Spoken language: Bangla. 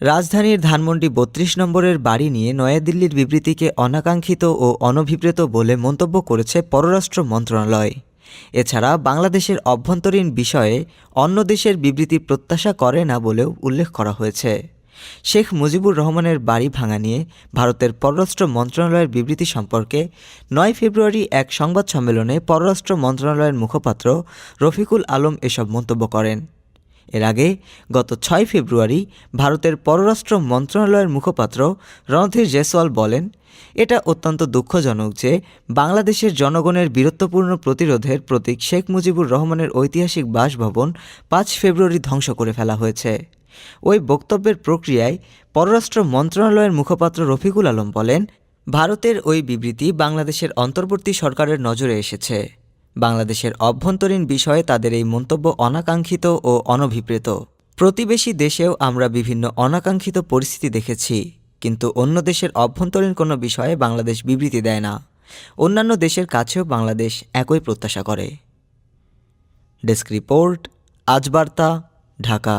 রাজধানীর ধানমন্ডি বত্রিশ নম্বরের বাড়ি নিয়ে নয়াদিল্লির বিবৃতিকে অনাকাঙ্ক্ষিত ও অনভিপ্রেত বলে মন্তব্য করেছে পররাষ্ট্র মন্ত্রণালয়। এছাড়া বাংলাদেশের অভ্যন্তরীণ বিষয়ে অন্য দেশের বিবৃতি প্রত্যাশা করে না বলেও উল্লেখ করা হয়েছে। শেখ মুজিবুর রহমানের বাড়ি ভাঙা নিয়ে ভারতের পররাষ্ট্র মন্ত্রণালয়ের বিবৃতি সম্পর্কে নয় ফেব্রুয়ারি এক সংবাদ সম্মেলনে পররাষ্ট্র মন্ত্রণালয়ের মুখপাত্র রফিকুল আলম এসব মন্তব্য করেন। এর আগে গত ছয় ফেব্রুয়ারি ভারতের পররাষ্ট্র মন্ত্রণালয়ের মুখপাত্র রণধীর জেসওয়াল বলেন, এটা অত্যন্ত দুঃখজনক যে বাংলাদেশের জনগণের বীরত্বপূর্ণ প্রতিরোধের প্রতীক শেখ মুজিবুর রহমানের ঐতিহাসিক বাসভবন পাঁচ ফেব্রুয়ারি ধ্বংস করে ফেলা হয়েছে। ওই বক্তব্যের প্রক্রিয়ায় পররাষ্ট্র মন্ত্রণালয়ের মুখপাত্র রফিকুল আলম বলেন, ভারতের ওই বিবৃতি বাংলাদেশের অন্তর্বর্তী সরকারের নজরে এসেছে। বাংলাদেশের অভ্যন্তরীণ বিষয়ে তাদের এই মন্তব্য অনাকাঙ্ক্ষিত ও অনভিপ্রেত। প্রতিবেশী দেশেও আমরা বিভিন্ন অনাকাঙ্ক্ষিত পরিস্থিতি দেখেছি, কিন্তু অন্য দেশের অভ্যন্তরীণ কোনো বিষয়ে বাংলাদেশ বিবৃতি দেয় না। অন্যান্য দেশের কাছেও বাংলাদেশ একই প্রত্যাশা করে। Desk report Ajbarta Dhaka.